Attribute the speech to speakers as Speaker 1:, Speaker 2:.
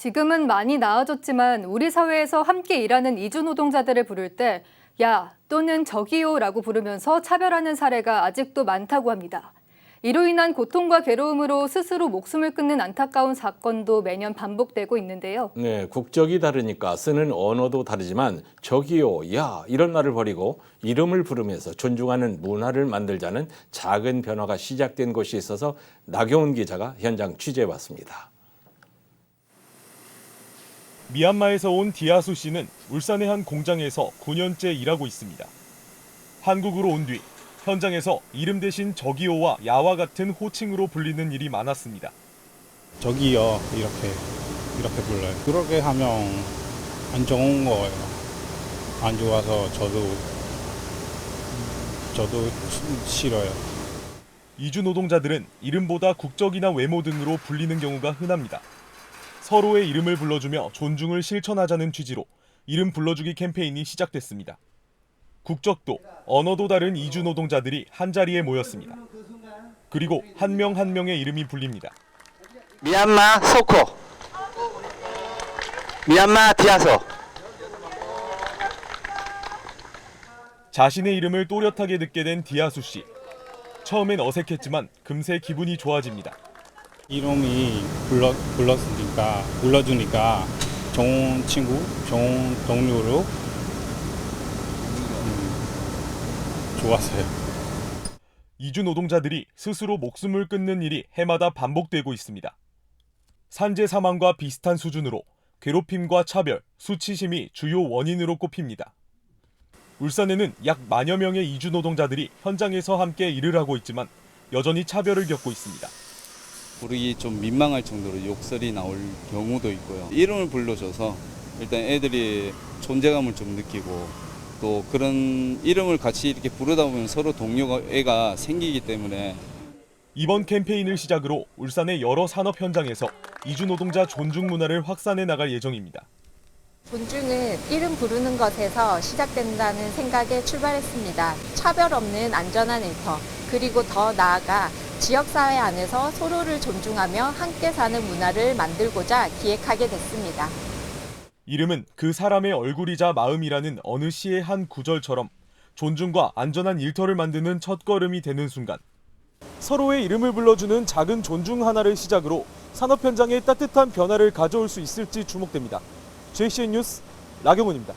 Speaker 1: 지금은 많이 나아졌지만 우리 사회에서 함께 일하는 이주 노동자들을 부를 때 야 또는 저기요라고 부르면서 차별하는 사례가 아직도 많다고 합니다. 이로 인한 고통과 괴로움으로 스스로 목숨을 끊는 안타까운 사건도 매년 반복되고 있는데요.
Speaker 2: 네, 국적이 다르니까 쓰는 언어도 다르지만 저기요, 야 이런 말을 버리고 이름을 부르면서 존중하는 문화를 만들자는 작은 변화가 시작된 곳이 있어서 나경훈 기자가 현장 취재해 왔습니다.
Speaker 3: 미얀마에서 온 디아수 씨는 울산의 한 공장에서 9년째 일하고 있습니다. 한국으로 온 뒤 현장에서 이름 대신 저기요와 야와 같은 호칭으로 불리는 일이 많았습니다.
Speaker 4: 저기요 이렇게 이렇게 불러요. 그렇게 하면 안 좋은 거예요. 안 좋아서 저도 저도 시- 싫어요.
Speaker 3: 이주 노동자들은 이름보다 국적이나 외모 등으로 불리는 경우가 흔합니다. 서로의 이름을 불러주며 존중을 실천하자는 취지로 이름 불러주기 캠페인이 시작됐습니다. 국적도 언어도 다른 이주 노동자들이 한 자리에 모였습니다. 그리고 한 명 한 명의 이름이 불립니다.
Speaker 5: 미얀마 소코 미얀마 디아소
Speaker 3: 자신의 이름을 또렷하게 듣게 된 디아수 씨. 처음엔 어색했지만 금세 기분이 좋아집니다.
Speaker 4: 이름이 불러 불렀으니까 불러주니까 좋은 친구, 좋은 동료로 음, 좋았어요.
Speaker 3: 이주 노동자들이 스스로 목숨을 끊는 일이 해마다 반복되고 있습니다. 산재 사망과 비슷한 수준으로 괴롭힘과 차별, 수치심이 주요 원인으로 꼽힙니다. 울산에는 약 만여 명의 이주 노동자들이 현장에서 함께 일을 하고 있지만 여전히 차별을 겪고 있습니다.
Speaker 6: 부르기 좀 민망할 정도로 욕설이 나올 경우도 있고요. 이름을 불러줘서 일단 애들이 존재감을 좀 느끼고 또 그런 이름을 같이 이렇게 부르다 보면 서로 동료애가 생기기 때문에
Speaker 3: 이번 캠페인을 시작으로 울산의 여러 산업 현장에서 이주 노동자 존중 문화를 확산해 나갈 예정입니다.
Speaker 7: 존중은 이름 부르는 것에서 시작된다는 생각에 출발했습니다. 차별 없는 안전한 일터, 그리고 더 나아가 지역사회 안에서 서로를 존중하며 함께 사는 문화를 만들고자 기획하게 됐습니다.
Speaker 3: 이름은 그 사람의 얼굴이자 마음이라는 어느 시의 한 구절처럼 존중과 안전한 일터를 만드는 첫걸음이 되는 순간 서로의 이름을 불러주는 작은 존중 하나를 시작으로 산업 현장에 따뜻한 변화를 가져올 수 있을지 주목됩니다. JCN 뉴스 나경훈입니다.